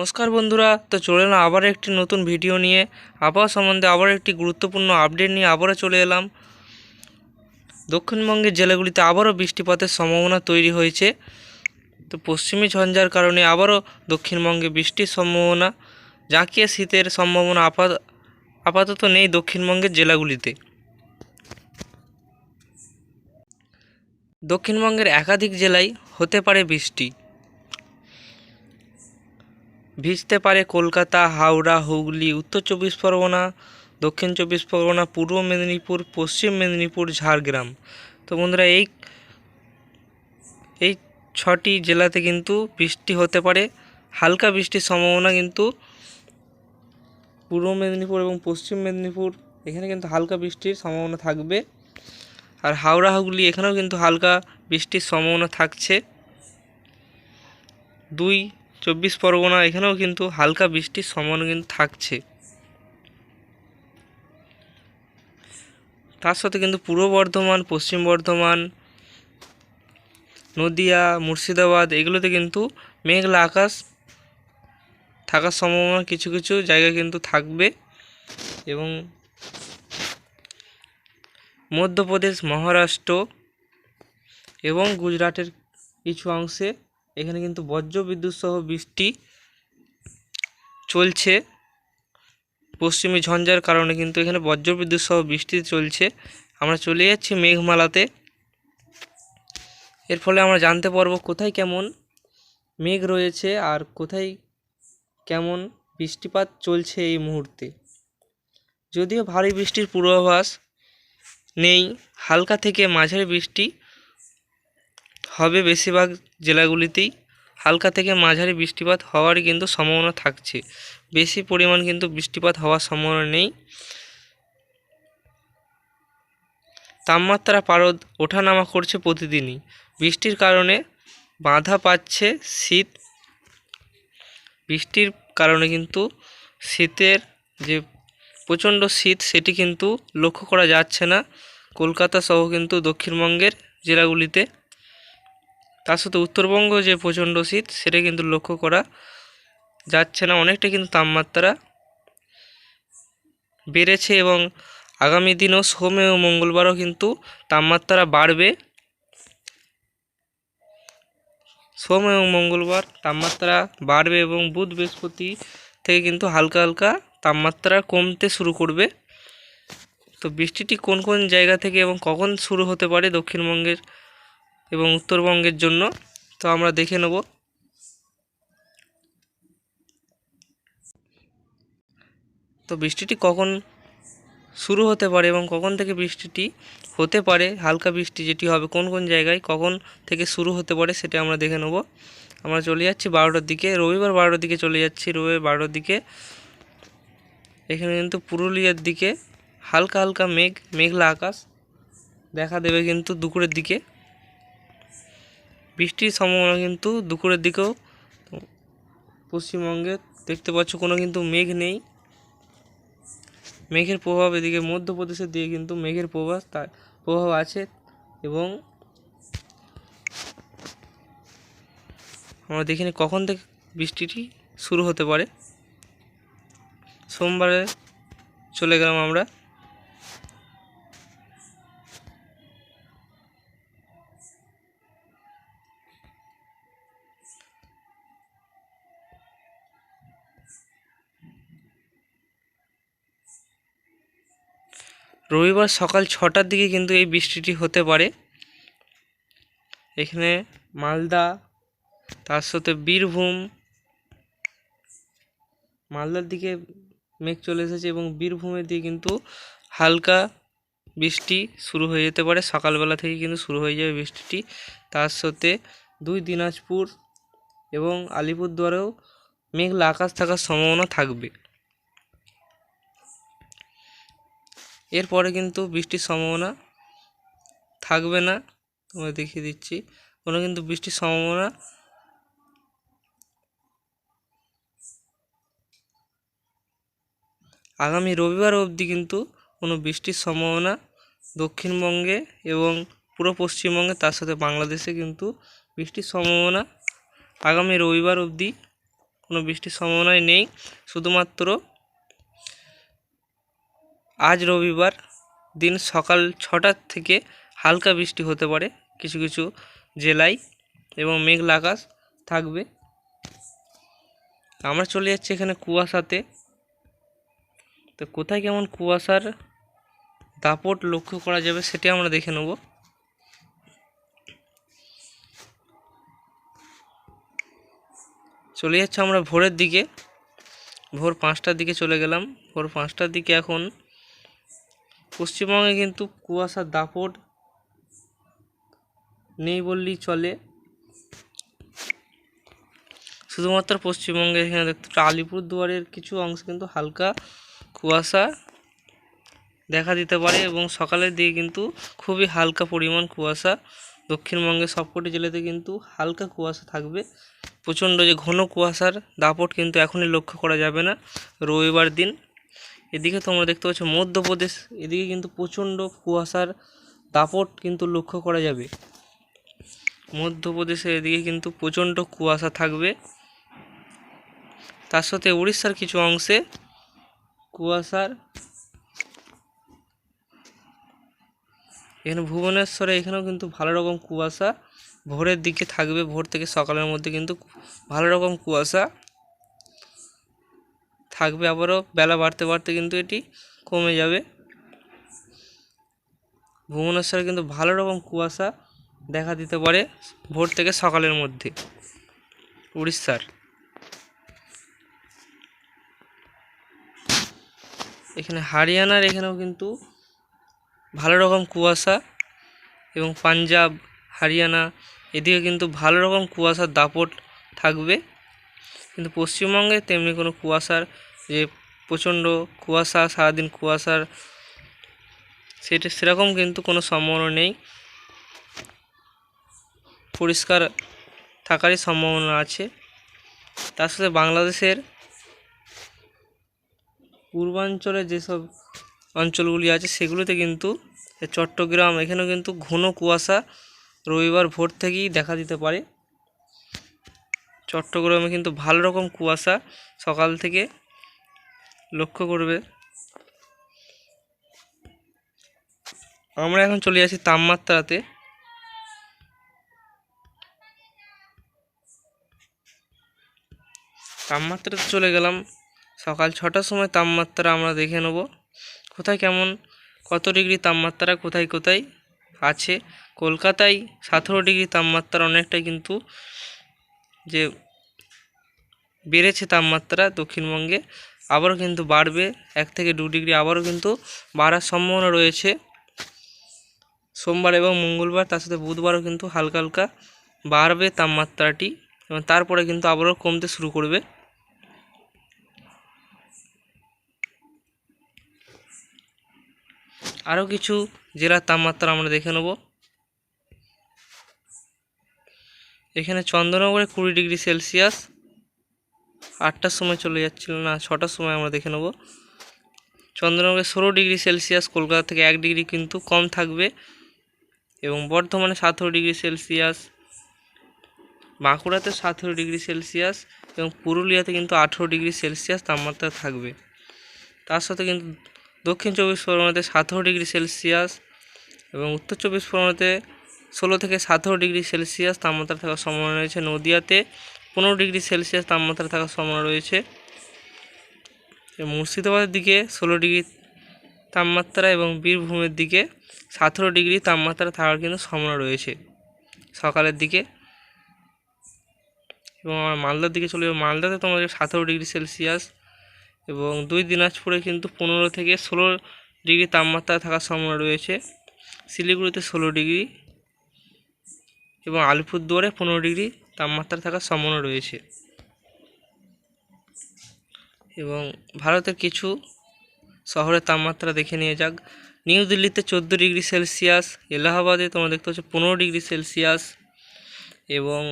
নমস্কার বন্ধুরা, তো চলে এলাম আবার একটি নতুন ভিডিও নিয়ে। আবহাওয়া সম্বন্ধে আবার একটি গুরুত্বপূর্ণ আপডেট নিয়ে আবারও চলে এলাম। দক্ষিণবঙ্গের জেলাগুলিতে আবারও বৃষ্টিপাতের সম্ভাবনা তৈরি হয়েছে। তো পশ্চিমী ঝঞ্ঝার কারণে আবারও দক্ষিণবঙ্গে বৃষ্টির সম্ভাবনা। জাঁকিয়ে শীতের সম্ভাবনা আপাত আপাতত নেই দক্ষিণবঙ্গের জেলাগুলিতে। দক্ষিণবঙ্গের একাধিক জেলায় হতে পারে বৃষ্টি। ভিজতে পারে কলকাতা, হাওড়া, হুগলি, উত্তর চব্বিশ পরগনা, দক্ষিণ চব্বিশ পরগনা, পূর্ব মেদিনীপুর, পশ্চিম মেদিনীপুর, ঝাড়গ্রাম। তো বন্ধুরা, এই এই ছটি জেলাতে কিন্তু বৃষ্টি হতে পারে। হালকা বৃষ্টির সম্ভাবনা কিন্তু পূর্ব মেদিনীপুর এবং পশ্চিম মেদিনীপুর, এখানে কিন্তু হালকা বৃষ্টির সম্ভাবনা থাকবে। আর হাওড়া, হুগলি, এখানেও কিন্তু হালকা বৃষ্টির সম্ভাবনা থাকছে। দুই চব্বিশ পরগনা, এখানেও কিন্তু হালকা বৃষ্টির সম্ভাবনা কিন্তু থাকছে। তার সাথে কিন্তু পূর্ব বর্ধমান, পশ্চিম বর্ধমান, নদিয়া, মুর্শিদাবাদ, এগুলোতে কিন্তু মেঘলা আকাশ থাকার সম্ভাবনা কিছু কিছু জায়গা কিন্তু থাকবে এবং মধ্যপ্রদেশ, মহারাষ্ট্র এবং গুজরাটের কিছু অংশে এখানে কিন্তু বজ্র বিদ্যুৎ সহ বৃষ্টি চলছে। পশ্চিমী ঝঞ্ঝার কারণে কিন্তু এখানে বজ্র বিদ্যুৎ সহ বৃষ্টি চলছে। আমরা চলে যাচ্ছি মেঘমালাতে। এর ফলে আমরা জানতে পারব কোথায় কেমন মেঘ রয়েছে আর কোথায় কেমন বৃষ্টিপাত চলছে এই মুহূর্তে। যদিও ভারী বৃষ্টির পূর্বাভাস নেই, হালকা থেকে মাঝারি বৃষ্টি হবে বেশিরভাগ জেলাগুলিতেই। হালকা থেকে মাঝারি বৃষ্টিপাত হওয়ার কিন্তু সম্ভাবনা থাকছে। বেশি পরিমাণ কিন্তু বৃষ্টিপাত হওয়ার সম্ভাবনা নেই। তাপমাত্রা পারদ ওঠানামা করছে প্রতিদিনই। বৃষ্টির কারণে বাধা পাচ্ছে শীত। বৃষ্টির কারণে কিন্তু শীতের যে প্রচণ্ড শীত, সেটি কিন্তু লক্ষ্য করা যাচ্ছে না। কলকাতা সহ কিন্তু দক্ষিণবঙ্গের জেলাগুলিতে তার সাথে উত্তরবঙ্গ যে প্রচণ্ড শীত, সেটা কিন্তু লক্ষ্য করা যাচ্ছে না। অনেকটা কিন্তু তাপমাত্রা বেড়েছে এবং আগামী দিনও সোম ও মঙ্গলবারও কিন্তু তাপমাত্রা বাড়বে। সোম এবং মঙ্গলবার তাপমাত্রা বাড়বে এবং বুধ বৃহস্পতি থেকে কিন্তু হালকা হালকা তাপমাত্রা কমতে শুরু করবে। তো বৃষ্টিটি কোন কোন জায়গা থেকে এবং কখন শুরু হতে পারে দক্ষিণবঙ্গের এবং উত্তরবঙ্গের জন্য। তো আমরা দেখে নেব। তো বৃষ্টিটি কখন শুরু হতে পারে এবং কখন থেকে বৃষ্টিটি হতে পারে? হালকা বৃষ্টি যেটি হবে কোন কোন জায়গায় কখন থেকে শুরু হতে পারে সেটা আমরা দেখে নেব। আমরা চলে যাচ্ছি বারোটার দিকে। রবিবার বারোটার দিকে চলে যাচ্ছি। রবিবার বারোটার দিকে। এখানে কিন্তু পুরুলিয়ার দিকে হালকা হালকা মেঘ, মেঘলা আকাশ দেখা দেবে কিন্তু দুপুরের দিকে। বৃষ্টির সম্ভাবনা কিন্তু দুপুরের দিকেও পশ্চিমবঙ্গে দেখতে পাচ্ছ কোনো কিন্তু মেঘ নেই। মেঘের প্রভাব এদিকে মধ্যপ্রদেশের দিকে কিন্তু মেঘের প্রভাব, তার প্রভাব আছে এবং আমরা দেখিনি কখন থেকে বৃষ্টিটি শুরু হতে পারে। সোমবারে চলে গেলাম আমরা। রবিবার সকাল ছটার দিকে কিন্তু এই বৃষ্টিটি হতে পারে। এখানে মালদা, তার সাথে বীরভূম, মালদার দিকে মেঘ চলে এসেছে এবং বীরভূমের দিকে কিন্তু হালকা বৃষ্টি শুরু হয়ে যেতে পারে। সকালবেলা থেকে কিন্তু শুরু হয়ে যাবে বৃষ্টিটি। তার সাথে দুই দিনাজপুর এবং আলিপুরদুয়ারেও মেঘলা আকাশ থাকার সম্ভাবনা থাকবে। এরপরে কিন্তু বৃষ্টির সম্ভাবনা থাকবে না তোমায় দেখিয়ে দিচ্ছি। কোনো কিন্তু বৃষ্টির সম্ভাবনা আগামী রবিবার অবধি কিন্তু কোনো বৃষ্টির সম্ভাবনা দক্ষিণবঙ্গে এবং পুরো পশ্চিমবঙ্গে, তার সাথে বাংলাদেশে কিন্তু বৃষ্টির সম্ভাবনা আগামী রবিবার অবধি কোনো বৃষ্টির সম্ভাবনাই নেই। শুধুমাত্র আজ রবিবার দিন সকাল ছটার থেকে হালকা বৃষ্টি হতে পারে। কিছু কিছু জেলায় এবং মেঘলা আকাশ থাকবে। আমরা চলে যাচ্ছি এখানে কুয়াশাতে। তো কোথায় কেমন কুয়াশার দাপট লক্ষ্য করা যাবে সেটি আমরা দেখে নেব। চলে যাচ্ছে আমরা ভোরের দিকে। ভোর পাঁচটার দিকে চলে গেলাম। ভোর পাঁচটার দিকে এখন পশ্চিমবঙ্গে কিন্তু কুয়াশার দাপট নেই বললেই চলে। শুধুমাত্র পশ্চিমবঙ্গে এখানে দেখতে আলিপুরদুয়ারের কিছু অংশ কিন্তু হালকা কুয়াশা দেখা দিতে পারে এবং সকালের দিকে কিন্তু খুবই হালকা পরিমাণ কুয়াশা। দক্ষিণবঙ্গের সবকটি জেলাতে কিন্তু হালকা কুয়াশা থাকবে। প্রচণ্ড যে ঘন কুয়াশার দাপট কিন্তু এখনই লক্ষ্য করা যাবে না। রবিবার দিন এদিকে তোমরা দেখতে পাচ্ছ মধ্যপ্রদেশ, এদিকে কিন্তু প্রচণ্ড কুয়াশার দাপট কিন্তু লক্ষ্য করা যাবে। মধ্যপ্রদেশের এদিকে কিন্তু প্রচণ্ড কুয়াশা থাকবে। তার সাথে উড়িষ্যার কিছু অংশে কুয়াশার এখানে ভুবনেশ্বরে এখানেও কিন্তু ভালো রকম কুয়াশা ভোরের দিকে থাকবে, ভোর থেকে সকালের মধ্যে কিন্তু ভালো রকম কুয়াশা। থাকবে আবারও, বেলা বাড়তে বাড়তে কিন্তু এটি কমে যাবে। ভুবনেশ্বরে কিন্তু ভালো রকম কুয়াশা দেখা দিতে পারে ভোর থেকে সকালের মধ্যে। উড়িষ্যার। এখানে হরিয়ানার এখানেও কিন্তু ভালো রকম কুয়াশা এবং পাঞ্জাব, হরিয়ানা এদিকে কিন্তু ভালো রকম কুয়াশার দাপট থাকবে। কিন্তু পশ্চিমবঙ্গে তেমনি কোনো কুয়াশার যে প্রচণ্ড কুয়াশা, সারাদিন কুয়াশার সেটা সেরকম কিন্তু কোনো সম্ভাবনা নেই। পরিষ্কার থাকারই সম্ভাবনা আছে। তার সাথে বাংলাদেশের পূর্বাঞ্চলে যেসব অঞ্চলগুলি আছে, সেগুলোতে কিন্তু চট্টগ্রাম, এখানেও কিন্তু ঘন কুয়াশা রবিবার ভোর থেকেই দেখা দিতে পারে। চট্টগ্রামে কিন্তু ভালো রকম কুয়াশা সকাল থেকে লক্ষ্য করবে। আমরা এখন চলে আসি তাপমাত্রাতে। তাপমাত্রাতে চলে গেলাম। সকাল ছটার সময় তাপমাত্রা আমরা দেখে নেব। কোথায় কেমন, কত ডিগ্রি তাপমাত্রা, কোথায় কোথায় আছে। কলকাতায় সতেরো ডিগ্রি তাপমাত্রা অনেকটাই কিন্তু যে বেড়েছে তাপমাত্রা দক্ষিণবঙ্গে। আবারও কিন্তু বাড়বে, এক থেকে দু ডিগ্রি আবারও কিন্তু বাড়ার সম্ভাবনা রয়েছে। সোমবার এবং মঙ্গলবার, তার সাথে বুধবারও কিন্তু হালকা হালকা বাড়বে তাপমাত্রাটি এবং তারপরে কিন্তু আবারও কমতে শুরু করবে। আরও কিছু জেলার তাপমাত্রা আমরা দেখে নেব। এখানে চন্দ্রনগরে কুড়ি ডিগ্রি সেলসিয়াস আটটার সময় চলে যাচ্ছিল, না ছটার সময় আমরা দেখে নেব। চন্দ্রনগরে ষোলো ডিগ্রি সেলসিয়াস, কলকাতা থেকে এক ডিগ্রি কিন্তু কম থাকবে। এবং বর্ধমানে সতেরো ডিগ্রি সেলসিয়াস, বাঁকুড়াতে সতেরো ডিগ্রি সেলসিয়াস এবং পুরুলিয়াতে কিন্তু আঠেরো ডিগ্রি সেলসিয়াস তাপমাত্রা থাকবে। তার সাথে কিন্তু দক্ষিণ চব্বিশ পরগনাতে সতেরো ডিগ্রি সেলসিয়াস এবং উত্তর চব্বিশ পরগনাতে ষোলো থেকে সতেরো ডিগ্রি সেলসিয়াস তাপমাত্রা থাকার সম্ভাবনা রয়েছে নদিয়াতে। পনেরো ডিগ্রি সেলসিয়াস তাপমাত্রা থাকার সম্ভাবনা রয়েছে। মুর্শিদাবাদের দিকে ষোলো ডিগ্রি তাপমাত্রা এবং বীরভূমের দিকে সতেরো ডিগ্রি তাপমাত্রা থাকার কিন্তু সম্ভাবনা রয়েছে। সকালের দিকে এবং আমার মালদার দিকে চলে যাব। মালদাতে তোমাদের সতেরো ডিগ্রি সেলসিয়াস এবং দুই দিনাজপুরে কিন্তু পনেরো থেকে ষোলো ডিগ্রি তাপমাত্রা থাকার সম্ভাবনা রয়েছে। শিলিগুড়িতে ষোলো ডিগ্রি এবং আলিপুরদুয়ারে পনেরো ডিগ্রি তাপমাত্রা থাকার সম্ভাবনা রয়েছে। এবং ভারতের কিছু শহরের তাপমাত্রা দেখে নিয়ে যাক। নিউ দিল্লিতে চোদ্দ ডিগ্রি সেলসিয়াস, এলাহাবাদে তোমরা দেখতে পাচ্ছ পনেরো ডিগ্রি সেলসিয়াস, এবং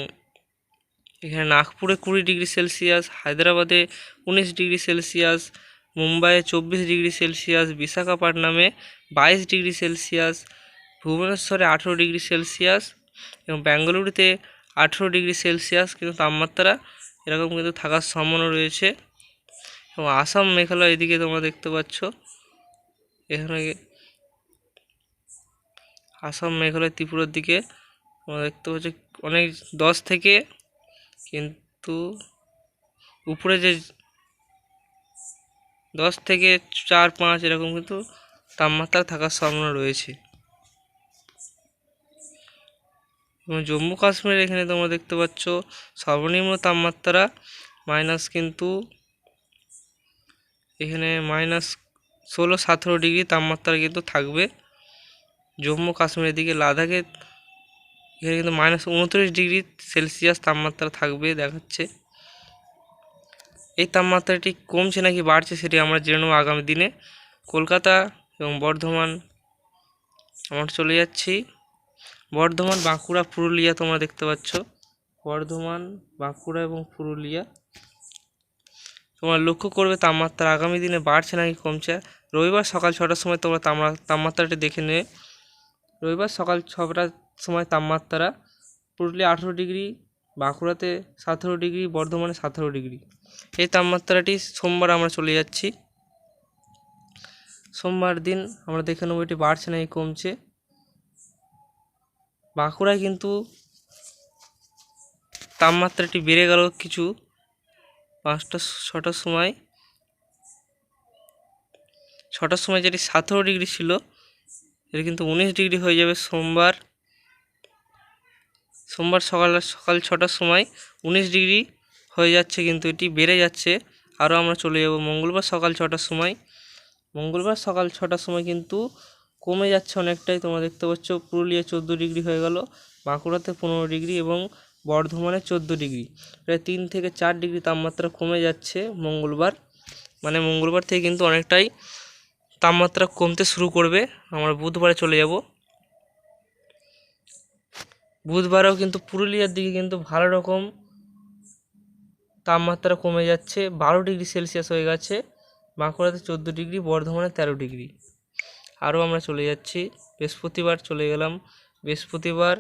এখানে নাগপুরে কুড়ি ডিগ্রি সেলসিয়াস, হায়দ্রাবাদে উনিশ ডিগ্রি সেলসিয়াস, মুম্বাইয়ে চব্বিশ ডিগ্রি সেলসিয়াস বিশাখাপট্টনামে বাইশ ডিগ্রি সেলসিয়াস, ভুবনেশ্বরে আঠেরো ডিগ্রি সেলসিয়াস, এবং বেঙ্গালুরুতে আঠেরো ডিগ্রি সেলসিয়াস, কিন্তু তাপমাত্রা এরকম কিন্তু থাকার সম্ভাবনা রয়েছে। এবং আসাম মেঘালয় এদিকে তোমরা দেখতে পাচ্ছ। এখানে আসাম, মেঘালয়, ত্রিপুরার দিকে তোমরা দেখতে পাচ্ছ অনেক দশ থেকে কিন্তু উপরে যে দশ থেকে চার পাঁচ এরকম কিন্তু তাপমাত্রা থাকার সম্ভাবনা রয়েছে। এবং জম্মু কাশ্মীর এখানে তোমরা দেখতে পাচ্ছ সর্বনিম্ন তাপমাত্রা মাইনাস কিন্তু এখানে মাইনাস ষোলো সতেরো ডিগ্রি তাপমাত্রা কিন্তু থাকবে। জম্মু কাশ্মীরের দিকে লাদাখে এখানে কিন্তু মাইনাস উনত্রিশ ডিগ্রি সেলসিয়াস তাপমাত্রা থাকবে দেখাচ্ছে। এই তাপমাত্রাটি কমছে নাকি বাড়ছে সেটি আমরা জেনে নেব আগামী দিনে। কলকাতা এবং বর্ধমান আমরা চলে যাচ্ছি। বর্ধমান, বাঁকুড়া, পুরুলিয়া তোমরা দেখতে পাচ্ছ। বর্ধমান, বাঁকুড়া এবং পুরুলিয়া। তোমরা লক্ষ্য করবে তাপমাত্রা আগামী দিনে বাড়ছে নাকি কমছে। রবিবার সকাল ছটার সময় তোমরা তামা- তাপমাত্রাটি দেখে নেবে রবিবার সকাল ছটার সময় তাপমাত্রা পুরুলিয়া আঠেরো ডিগ্রি, বাঁকুড়াতে সতেরো ডিগ্রি, বর্ধমানে সতেরো ডিগ্রি। এই তাপমাত্রাটি সোমবার আমরা চলে যাচ্ছি। সোমবার দিন আমরা দেখে নেব এটি বাড়ছে নাকি কমছে। বাঁকুড়ায় কিন্তু তাপমাত্রাটি বেড়ে গেল কিছু পাঁচটা, ছটার সময়। ছটার সময় যেটি সতেরো ডিগ্রি ছিল, এটা কিন্তু উনিশ ডিগ্রি হয়ে যাবে সোমবার। সোমবার সকাল সকাল ছটার সময় উনিশ ডিগ্রি হয়ে যাচ্ছে কিন্তু এটি বেড়ে যাচ্ছে। আরও আমরা চলে যাব মঙ্গলবার সকাল ছটার সময়। মঙ্গলবার সকাল ছটার সময় কিন্তু কমে যাচ্ছে অনেকটাই, তোমরা দেখতে পাচ্ছ পুরুলিয়া চোদ্দ ডিগ্রি হয়ে গেল, বাঁকুড়াতে পনেরো ডিগ্রি এবং বর্ধমানে চোদ্দ ডিগ্রি। প্রায় তিন থেকে চার ডিগ্রি তাপমাত্রা কমে যাচ্ছে মঙ্গলবার মানে মঙ্গলবার থেকে কিন্তু অনেকটাই তাপমাত্রা কমতে শুরু করবে। আমরা বুধবারে চলে যাব। বুধবারেও কিন্তু পুরুলিয়ার দিকে কিন্তু ভালো রকম তাপমাত্রা কমে যাচ্ছে, বারো ডিগ্রি সেলসিয়াস হয়ে গেছে, বাঁকুড়াতে চোদ্দ ডিগ্রি, বর্ধমানে তেরো ডিগ্রি। আরও আমরা চলে যাচ্ছি। বৃহস্পতিবার চলে গেলাম। বৃহস্পতিবার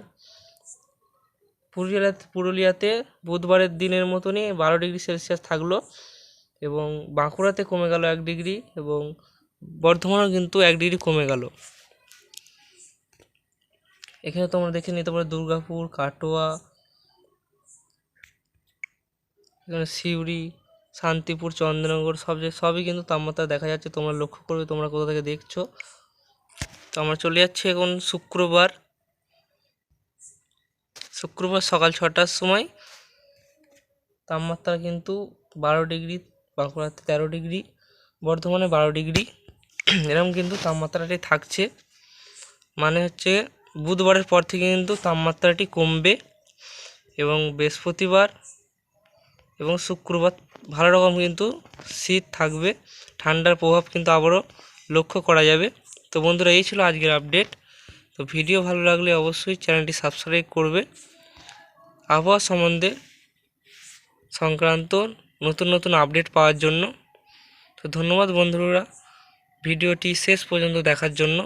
পুরুলিয়া, পুরুলিয়াতে বুধবারের দিনের মতনই বারো ডিগ্রি সেলসিয়াস থাকল এবং বাঁকুড়াতে কমে গেল এক ডিগ্রি এবং বর্ধমানেও কিন্তু এক ডিগ্রি কমে গেল। এখানে তোমরা দেখে নিতে পারো দুর্গাপুর, কাটোয়া সিউড়ি, শান্তিপুর, চন্দ্রনগর সব সবই কিন্তু তাপমাত্রা দেখা যাচ্ছে। তোমরা লক্ষ্য করবে তোমরা কোথা থেকে দেখছ। আমরা চলে যাচ্ছি এখন শুক্রবার। শুক্রবার সকাল ছটার সময়। তাপমাত্রা কিন্তু বারো ডিগ্রি, বাঁকুড়াতে তেরো ডিগ্রি, বর্ধমানে বারো ডিগ্রি। এরকম কিন্তু তাপমাত্রাটি থাকছে। মানে হচ্ছে বুধবারের পর থেকে কিন্তু তাপমাত্রাটি কমবে এবং বৃহস্পতিবার এবং শুক্রবার ভালো রকম কিন্তু শীত থাকবে। ঠান্ডার প্রভাব কিন্তু আবারও লক্ষ্য করা যাবে। তো বন্ধুরা, এই ছিল আজকের আপডেট তো ভিডিও ভালো লাগলে অবশ্যই চ্যানেলটি সাবস্ক্রাইব করবে। আবহাওয়া সম্বন্ধে সংক্রান্ত নতুন নতুন আপডেট পাওয়ার জন্য। তো ধন্যবাদ বন্ধুরা ভিডিওটি শেষ পর্যন্ত দেখার জন্য।